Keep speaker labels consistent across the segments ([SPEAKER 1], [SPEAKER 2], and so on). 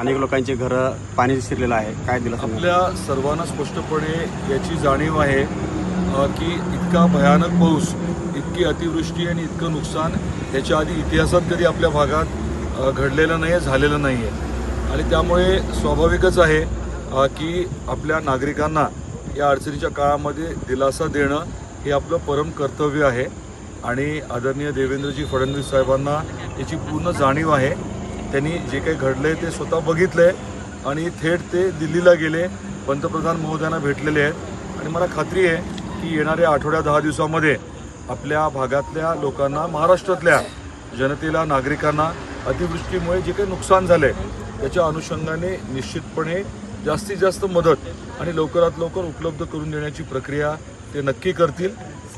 [SPEAKER 1] अनेक लोकांचे घरं पाणी शिरलेलं आहे. काय दिलं
[SPEAKER 2] आपल्या सर्वांना स्पष्टपणे याची जाणीव आहे की इतका भयानक पाऊस इतकी अतिवृष्टी आणि इतकं नुकसान याच्या आधी इतिहासात कधी आपल्या भागात घडलेलं नाही आहे झालेलं नाही आहे आणि त्यामुळे स्वाभाविकच आहे की आपल्या नागरिकांना या अडचणीच्या काळामध्ये दिलासा देणं हे आपलं परम कर्तव्य आहे. आणि आदरणीय देवेंद्रजी फडणवीस साहेबांना याची पूर्ण जाणीव आहे. त्यांनी जे काही घडलंय ते स्वतः बघितलंय आणि थेट ते दिल्लीला गेले पंतप्रधान महोदयांना भेटलेले आहेत. आणि मला खात्री आहे की येणाऱ्या आठवड्या दहा दिवसामध्ये आपल्या भागातल्या लोकांना महाराष्ट्रातल्या जनतेला नागरिकांना अतिवृष्टीमुळे जे काही नुकसान झालंय त्याच्या अनुषंगाने निश्चितपणे जास्तीत जास्त मदत आणि लवकरात लवकर उपलब्ध करून देण्याची प्रक्रिया ते नक्की करतील.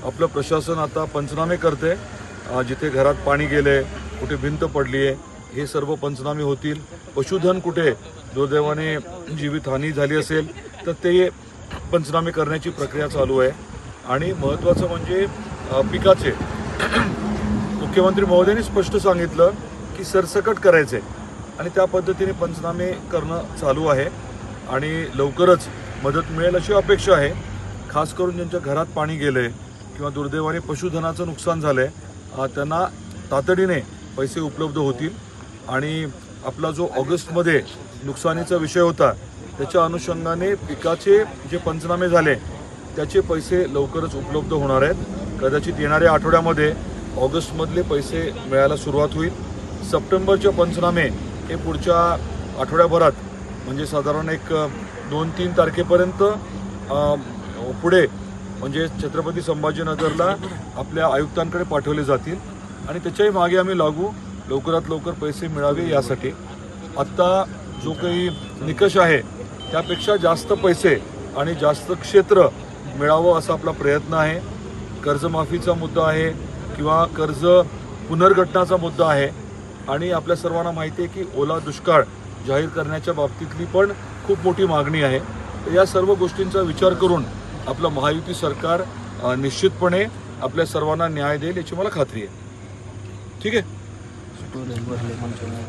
[SPEAKER 2] आपलं प्रशासन आता पंचनामे करते जिथे घरात पाणी गेले कुठे भिंत पडली आहे हे सर्व पंचनामे होतील. पशुधन कुठे? दुर्दैवाने जीवितहानी झाली असेल तर ते पंचनामे करण्याची प्रक्रिया चालू आहे. आणि महत्त्वाचं म्हणजे पिकाचे. मुख्यमंत्री महोदयांनी स्पष्ट सांगितलं की सरसकट करायचे आणि त्या पद्धतीने पंचनामे करणं चालू आहे. आणि लवकरच मदत मिळेल अशी अपेक्षा आहे. खास करून ज्यांच्या घरात पाणी गेलंय किंवा दुर्दैवाने पशुधनाचं नुकसान झालंय आहे त्यांना तातडीने पैसे उपलब्ध होतील. आणि आपला जो ऑगस्टमध्ये नुकसानीचा विषय होता त्याच्या अनुषंगाने पिकाचे जे पंचनामे झाले त्याचे पैसे लवकरच उपलब्ध होणार आहेत. कदाचित येणाऱ्या आठवड्यामध्ये ऑगस्टमधले पैसे मिळायला सुरुवात होईल. सप्टेंबरचे पंचनामे हे पुढच्या आठवड्याभरात म्हणजे साधारण एक दोन तीन तारखेपर्यंत पुढे म्हणजे छत्रपती संभाजीनगरला आपल्या आयुक्तांकडे पाठवले जातील. आणि त्याच्याही मागे आम्ही लागू लवकरात लवकर पैसे मिळावे यासाठी. आत्ता जो काही निकष आहे त्यापेक्षा जास्त पैसे आणि जास्त क्षेत्र मिळावं असा आपला प्रयत्न आहे. कर्जमाफीचा मुद्दा आहे किंवा कर्ज पुनर्घटनाचा मुद्दा आहे. आणि आपल्या सर्वांना माहिती आहे की ओला दुष्काळ जाहीर करण्याच्या बाबतीतली पण खूप मोठी मागणी आहे. तर या सर्व गोष्टींचा विचार करून आपलं महायुती सरकार निश्चितपणे आपल्या सर्वांना न्याय देईल याची मला खात्री आहे. ठीक आहे? 不能不让他们知道。